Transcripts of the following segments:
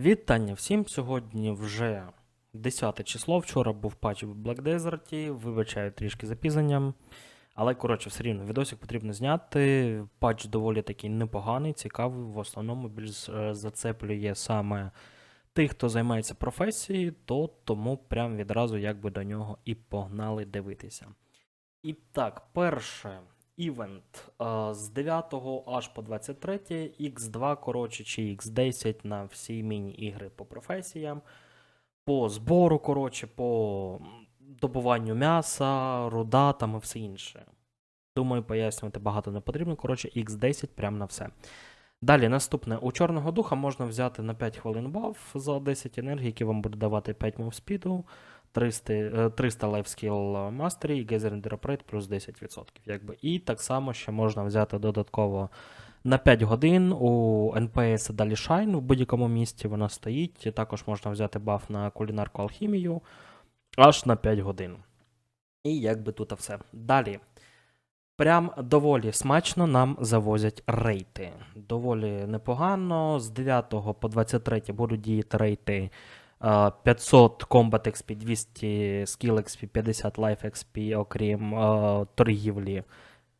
Вітання всім! Сьогодні вже 10 число. Вчора був патч в Black Desert. Вибачаю трішки запізненням. Але, коротше, все рівно відосик потрібно зняти. Патч доволі такий непоганий, цікавий. В основному більш е, зацеплює саме тих, хто займається професією, то тому прям відразу якби до нього і погнали дивитися. І так, перше. Івент е, з 9 аж по 23, X2, коротше, чи X10 на всі міні-ігри по професіям, по збору, коротше, по добуванню м'яса, руда там і все інше. Думаю, пояснювати багато не потрібно. Коротше, X10 прям на все. Далі, наступне. У Чорного духа можна взяти на 5 хвилин баф за 10 енергії, які вам буде давати 5 мов спіду. 300, е, 300 лайфскіл мастері і Gathering Drop плюс 10%. Якби. І так само ще можна взяти додатково на 5 годин у NPS далі Shine в будь-якому місці вона стоїть. Також можна взяти баф на кулінарку алхімію аж на 5 годин. І якби тут все. Далі. Прям доволі смачно нам завозять рейти. Доволі непогано. З 9 по 23 будуть діяти рейти. Е, 500 Combat XP, 200 Skill XP, 50 Life XP, окрім е, торгівлі.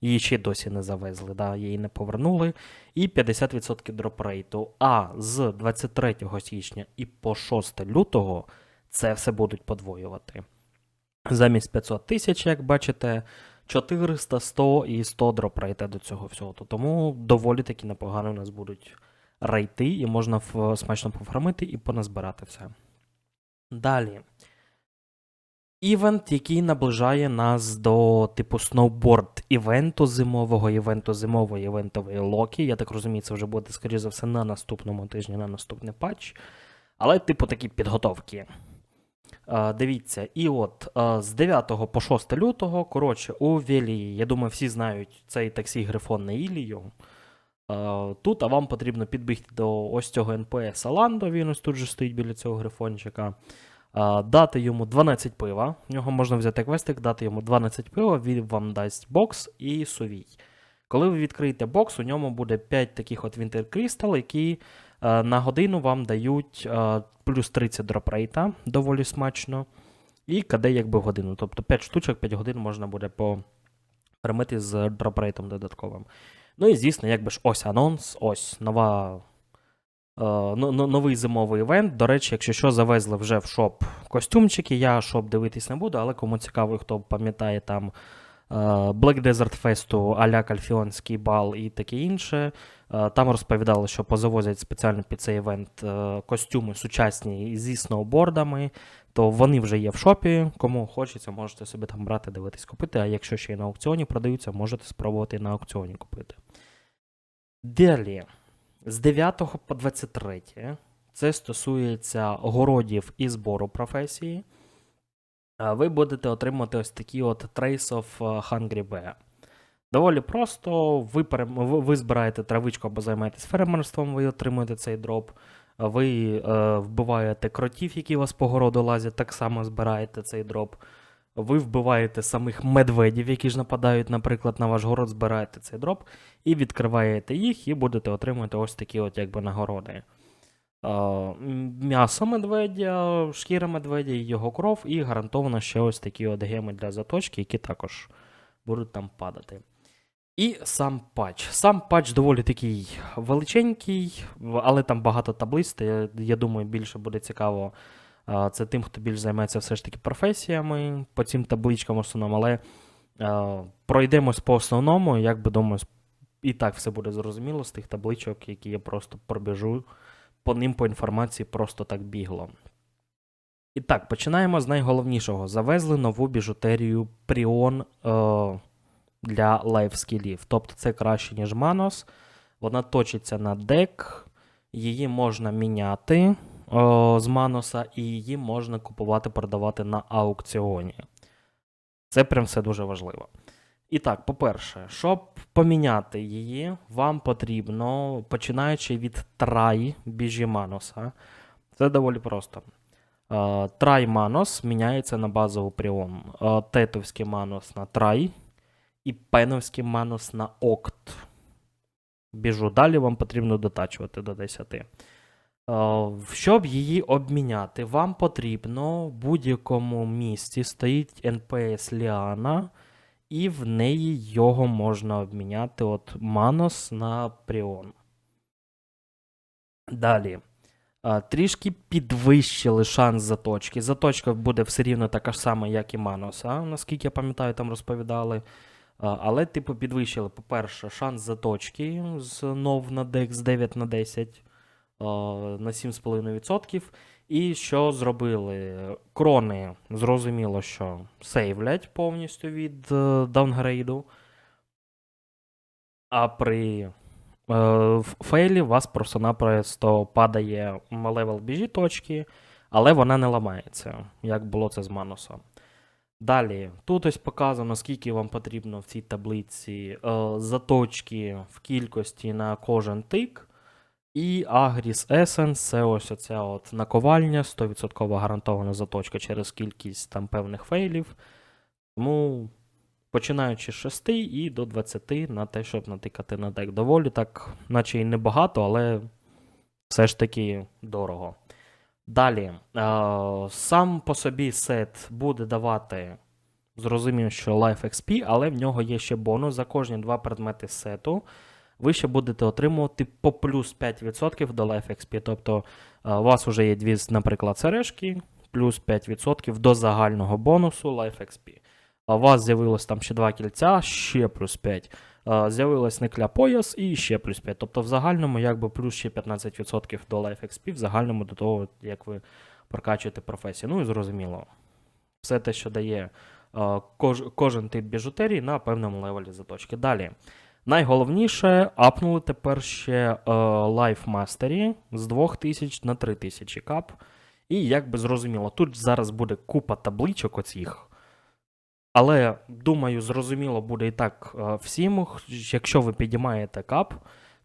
Її ще досі не завезли, да, її не повернули. І 50% дропрейту. А з 23 січня і по 6 лютого це все будуть подвоювати. Замість 500 тисяч, як бачите, 400, 100 і 100 дропрейта до цього всього. То Тому доволі таки непогано у нас будуть рейти, і можна смачно пофармити і поназбирати все. Далі. Івент, який наближає нас до типу сноуборд івенту зимового, івенту зимової, івентової локі. Я так розумію, це вже буде, скоріше за все, на наступному тижні, на наступний патч. Але, типу, такі підготовки. Е, дивіться, і от е, з 9 по 6 лютого, коротше, у Велії, я думаю, всі знають цей таксі Грифон на Ілію. Е, тут а вам потрібно підбігти до ось цього НПС Аландо, він ось тут же стоїть біля цього грифончика. Е, дати йому 12 пива. В нього можна взяти квестик, дати йому 12 пива, він вам дасть бокс і сувій. Коли ви відкриєте бокс, у ньому буде 5 таких от Winter які е, на годину вам дають плюс 30 дропрейта, доволі смачно. І КД якби в годину. Тобто 5 штучок, 5 годин можна буде поперемити з дропрейтом додатковим. Ну і звісно, якби ж ось анонс, ось нова. е, но- но- новий зимовий івент. До речі, якщо що, завезли вже в шоп костюмчики. Я шоп дивитись не буду, але кому цікаво, хто пам'ятає там Black Desert Fest, аля Кальфіонський бал і таке інше. Е, Там розповідали, що позавозять спеціально під цей івент е, костюми сучасні зі сноубордами. То вони вже є в шопі. Кому хочеться, можете собі там брати, дивитись, купити. А якщо ще й на аукціоні продаються, можете спробувати на аукціоні купити. Далі. З 9 по 23 це стосується городів і збору професії. Ви будете отримати ось такі от Trace of Hungry Bear. Доволі просто, ви, ви збираєте травичку або займаєтесь фермерством, ви отримуєте цей дроп. Ви е, вбиваєте кротів, які у вас по городу лазять, так само збираєте цей дроп. Ви вбиваєте самих медведів, які ж нападають, наприклад, на ваш город, збираєте цей дроп і відкриваєте їх, і будете отримувати ось такі от якби нагороди. М'ясо медведя, шкіра медведя його кров, і гарантовано ще ось такі от геми для заточки, які також будуть там падати. І сам патч. Сам патч доволі такий величенький, але там багато таблиць. Я, я думаю, більше буде цікаво. Це тим, хто більш займається все ж таки професіями по цим табличкам основному, але е, пройдемось по основному, як би думаю, і так все буде зрозуміло з тих табличок, які я просто пробіжу по ним по інформації просто так бігло. І так, починаємо з найголовнішого. Завезли нову біжутерію Пріон е, для лайфскілів. Тобто це краще, ніж Манос. Вона точиться на дек, її можна міняти е, з Маноса, і її можна купувати, продавати на аукціоні. Це прям все дуже важливо. І так, по-перше, щоб поміняти її, вам потрібно, починаючи від трай біжі Маноса, це доволі просто. Е, Трай Манос міняється на базову пріон. Е, Тетовський Манос на трай і пеновський Манос на окт. Біжу далі, вам потрібно дотачувати до 10. Е, Щоб її обміняти, вам потрібно в будь-якому місці стоїть NPS Ліана, і в неї його можна обміняти от Манос на Пріон. Далі. Трішки підвищили шанс заточки. Заточка буде все рівно така ж сама, як і Маноса, наскільки я пам'ятаю, там розповідали. Але, типу, підвищили, по-перше, шанс заточки з нов на DEX 9 на 10 на 7,5%. І що зробили? Крони, зрозуміло, що сейвлять повністю від е, даунгрейду. А при е, фейлі у вас просто-напросто падає левел біжі точки, але вона не ламається, як було це з Манусом. Далі, тут ось показано, скільки вам потрібно в цій таблиці е, заточки в кількості на кожен тик. І Agris Essence це ось оця от наковальня, 100% гарантована заточка через кількість там певних фейлів. Тому починаючи з 6 і до 20 на те, щоб натикати на дек. Доволі так, наче і небагато, але все ж таки дорого. Далі, сам по собі сет буде давати, зрозумів, що Life XP, але в нього є ще бонус за кожні два предмети сету. Ви ще будете отримувати по плюс 5% до Life XP. Тобто е, у вас вже є дві, наприклад, сережки, плюс 5% до загального бонусу Life XP. А у вас з'явилось там ще два кільця, ще плюс 5. Е, З'явилось никля пояс і ще плюс 5. Тобто в загальному якби плюс ще 15% до Life XP, в загальному до того, як ви прокачуєте професію. Ну і зрозуміло. Все те, що дає е, кож, кожен тип біжутерії на певному левелі заточки. Далі. Найголовніше, апнули тепер ще е, Life Mastery з 2000 на 3000 кап. І як би зрозуміло, тут зараз буде купа табличок оцих. Але, думаю, зрозуміло буде і так е, всім, якщо ви підіймаєте кап,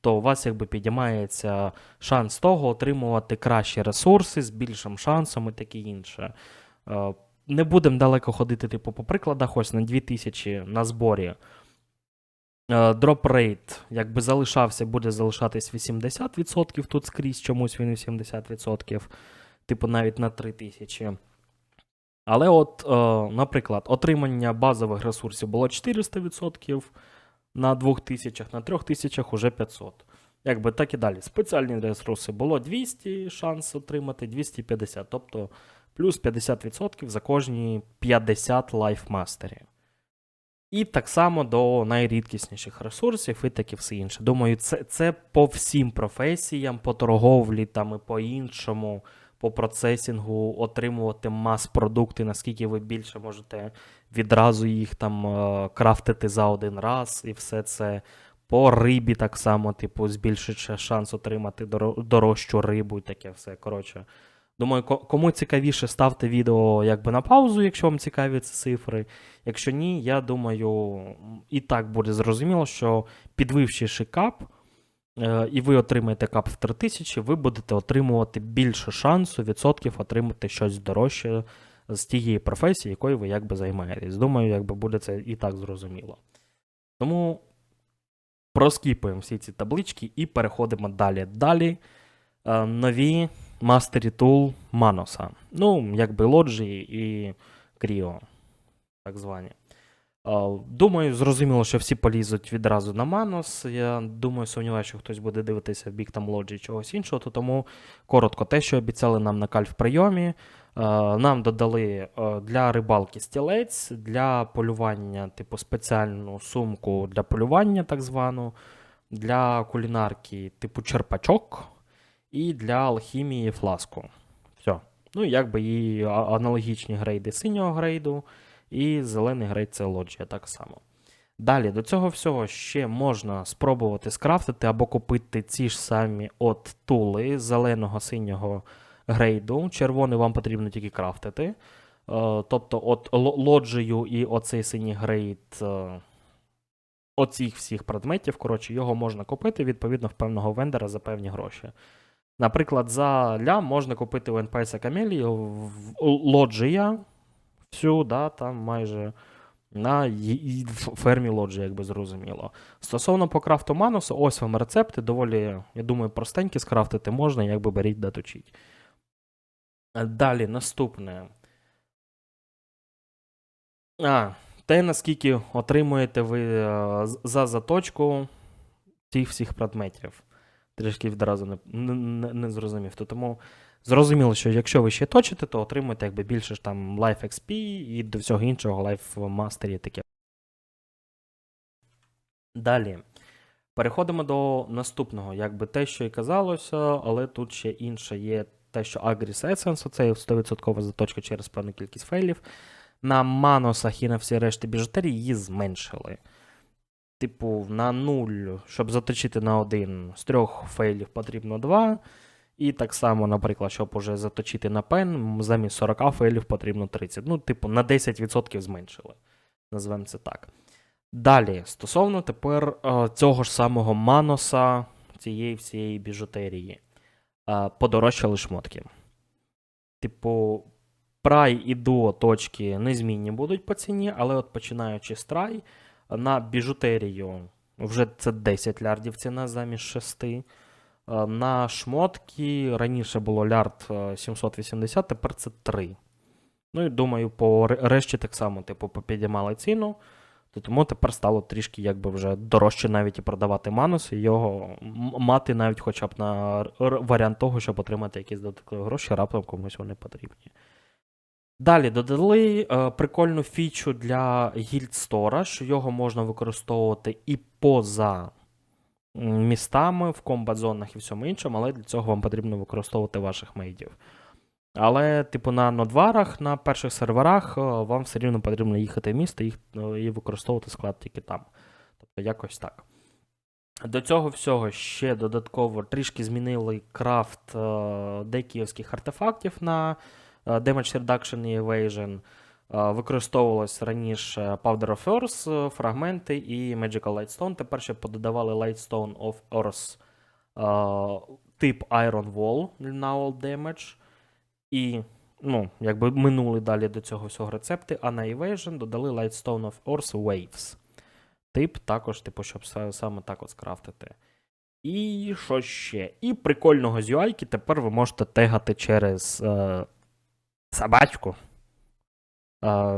то у вас якби підіймається шанс того отримувати кращі ресурси з більшим шансом і таке інше. Е, Не будемо далеко ходити, типу, по прикладах, ось на 2000 на зборі. Дроп рейт, якби залишався, буде залишатись 80%, тут скрізь чомусь він 80%, типу навіть на 3000. Але, от, е, наприклад, отримання базових ресурсів було 400%, на 2000, на 3000 уже 500. Якби так і далі. Спеціальні ресурси було 200 шанс отримати, 250, тобто плюс 50% за кожні 50 лайфмастерів. І так само до найрідкісніших ресурсів і таке все інше. Думаю, це, це по всім професіям, по торговлі там і по іншому, по процесінгу, отримувати мас-продукти, наскільки ви більше можете відразу їх там е, крафтити за один раз, і все це. По рибі так само, типу, збільшить шанс отримати дорожчу рибу і таке все. Коротше. Думаю, кому цікавіше, ставте відео якби на паузу, якщо вам цікаві ці цифри. Якщо ні, я думаю, і так буде зрозуміло, що підвивши кап, е, і ви отримаєте кап в 3000, ви будете отримувати більше шансу, відсотків отримати щось дорожче з тієї професії, якою ви якби займаєтесь. Думаю, якби буде це і так зрозуміло. Тому проскіпуємо всі ці таблички і переходимо далі. Далі е, нові Mastery Tool Маноса. Ну, якби лоджії і Кріо, так звані. Думаю, зрозуміло, що всі полізуть відразу на Манос. Я думаю, сумніваюся, що хтось буде дивитися в бік там лоджії чогось іншого. То тому коротко, те, що обіцяли нам на кальф прийомі. е, Нам додали для рибалки стілець, для полювання, типу, спеціальну сумку для полювання, так звану, для кулінарки, типу черпачок, і для алхімії фласку. Все. Ну, якби і аналогічні грейди синього грейду, і зелений грейд це лоджія так само. Далі, до цього всього ще можна спробувати скрафтити або купити ці ж самі от тули зеленого синього грейду. Червоний вам потрібно тільки крафтити. Е, тобто, от лоджію і оцей синій грейд. е, Оцих всіх предметів, коротше, його можна купити відповідно в певного вендора за певні гроші. Наприклад, за лям можна купити у NPS Камелії лоджія всю, да, там майже на фермі лоджі, якби зрозуміло. Стосовно по крафту манусу, ось вам рецепти, доволі, я думаю, простенькі скрафтити можна, якби беріть да точіть. Е, Далі, наступне. А, те, наскільки отримуєте ви е, за заточку тих всіх предметів. Трішки відразу не, не, не, зрозумів. То тому зрозуміло, що якщо ви ще точите, то отримуєте якби більше ж там Life XP і до всього іншого Life Master і таке. Далі. Переходимо до наступного. Якби те, що і казалося, але тут ще інше є те, що Agris Essence, оце 100% заточка через певну кількість фейлів. На маносах і на всі решті біжутерії її зменшили. Типу, на 0, щоб заточити на один з трьох фейлів потрібно 2. І так само, наприклад, щоб уже заточити на пен, замість 40 фейлів потрібно 30. Ну, типу, на 10% зменшили. Назвемо це так. Далі, стосовно тепер е, цього ж самого маноса, цієї всієї біжутерії, е, подорожчали шмотки. Типу, прай і дуо точки незмінні будуть по ціні, але от починаючи з трай, на біжутерію вже це 10 лярдів ціна замість 6. Е, На шмотки раніше було лярд е, 780, тепер це 3. Ну і думаю, по решті так само, типу, попідіймали ціну. То тому тепер стало трішки якби вже дорожче навіть і продавати манус, і його мати навіть хоча б на варіант того, щоб отримати якісь додаткові гроші, раптом комусь вони потрібні. Далі додали е, прикольну фічу для гільдстора, що його можна використовувати і поза містами, в комбат-зонах і всьому іншому, але для цього вам потрібно використовувати ваших мейдів. Але, типу, на нодварах, на перших серверах, е, вам все рівно потрібно їхати в місто їх, е, і використовувати склад тільки там. Тобто якось так. До цього всього ще додатково трішки змінили крафт е, декіївських артефактів на Damage Reduction і Evasion. Е, Використовувалось раніше Powder of Earth, е, фрагменти і Magical Lightstone. Тепер ще пододавали Lightstone of Earth е, тип Iron Wall на All Damage. І, ну, якби минули далі до цього всього рецепти, а на Evasion додали Lightstone of Earth Waves. Тип також, типу, щоб саме так от скрафтити. І що ще? І прикольного з UI тепер ви можете тегати через е, собачку.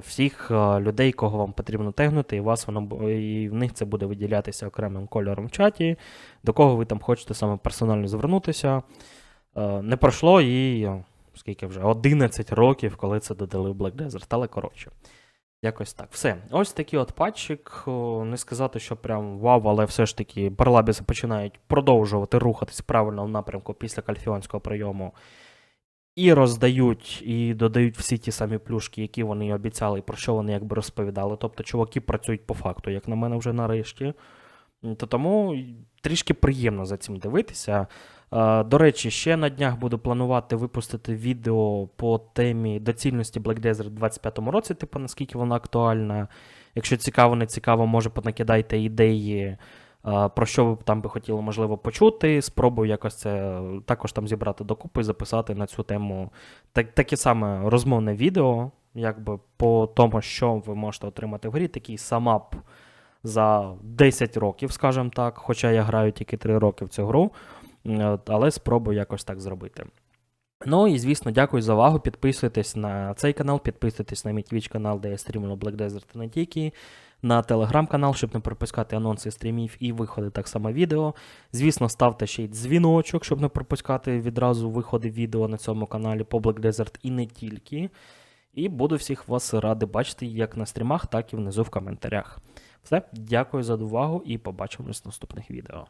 Всіх людей, кого вам потрібно тегнути, і, вас воно, і в них це буде виділятися окремим кольором в чаті, до кого ви там хочете саме персонально звернутися. Не пройшло і скільки вже 11 років, коли це додали в Black Desert, але коротше. Якось так. Все. Ось такий от патчик. Не сказати, що прям вау, але все ж таки барлабіси починають продовжувати рухатись правильно в напрямку після кальфіонського прийому. І роздають, і додають всі ті самі плюшки, які вони обіцяли, про що вони якби розповідали. Тобто, чуваки працюють по факту, як на мене, вже нарешті. То тому трішки приємно за цим дивитися. До речі, ще на днях буду планувати випустити відео по темі доцільності Black Desert в 25-му році, типу, наскільки вона актуальна. Якщо цікаво, не цікаво, може понакидайте ідеї, про що ви там би хотіли, можливо, почути. Спробую якось це також там зібрати докупи і записати на цю тему так, таке саме розмовне відео, якби по тому, що ви можете отримати в грі, такий самап за 10 років, скажімо так, хоча я граю тільки 3 роки в цю гру. Але спробую якось так зробити. Ну і звісно, дякую за увагу. Підписуйтесь на цей канал, підписуйтесь на мій Twitch канал, де я стрімлю Black Desert і не тільки, на телеграм-канал, щоб не пропускати анонси стрімів і виходи так само відео. Звісно, ставте ще й дзвіночок, щоб не пропускати відразу виходи відео на цьому каналі по Black Desert і не тільки. І буду всіх вас радий бачити як на стрімах, так і внизу в коментарях. Все, дякую за увагу і побачимось в наступних відео.